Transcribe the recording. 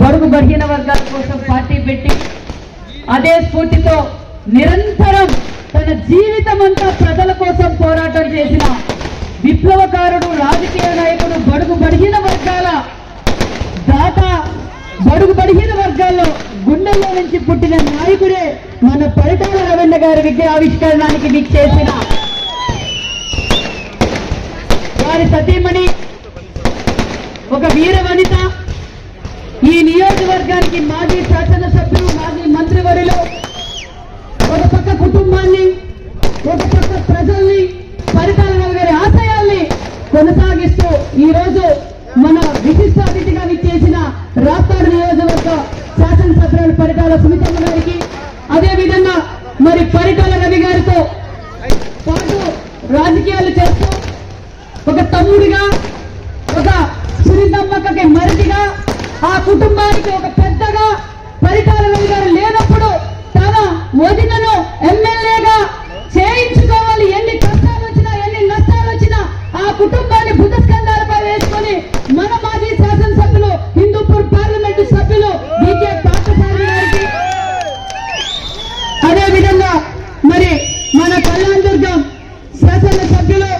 బడుగు బరిగిన వర్గాల కోసం పార్టీ పెట్టి అదే స్ఫూర్తితో నిరంతరం తన జీవితం అంతా ప్రజల కోసం పోరాటం చేసిన విప్లవకారుడు రాజకీయ నాయకుడు బడుగు బడిగిన వర్గాల దాత బడుగు బడిగిన వర్గాల్లో గుండెల్లో నుంచి పుట్టిన నాయకుడే మన పరిటాల రవీంద్ర గారి విద్య ఆవిష్కరణానికి మీకు చేసిన వారి సతీమణి. ఒక వీర వనిత ఈ నియోజకవర్గానికి మాజీ శాసనసభ్యులు మాజీ మంత్రివర్యులు ఒక పక్క కుటుంబాన్ని ఒక పక్క ప్రజల్ని పరిపాలన గారి ఆశయాల్ని కొనసాగిస్తూ ఈ రోజు మన విశిష్ట అతిథిగా విచ్చేసిన రాస్తాడు నియోజకవర్గ శాసనసభ్యులు పరిటాల సుమితమ్మ గారికి అదేవిధంగా మరి పరిటాల రవి గారితో పాటు రాజకీయాలు చేస్తూ ఒక తమ్ముడిగా కుటుంబానికి ఒక పెద్దగా పరిటాల గారు లేనప్పుడు తన వదినను ఎమ్మెల్యేగా చేయించుకోవాలి. ఎన్ని కష్టాలు వచ్చినా ఎన్ని నష్టాలు వచ్చినా ఆ కుటుంబాన్ని బుధస్కంధాలపై వేసుకొని మన మాజీ శాసనసభ్యులు హిందూపూర్ పార్లమెంటు సభ్యులు విజయ పాఠశాల గారికి అదేవిధంగా మరి మన కళ్యాణ దుర్గం శాసనసభ్యులు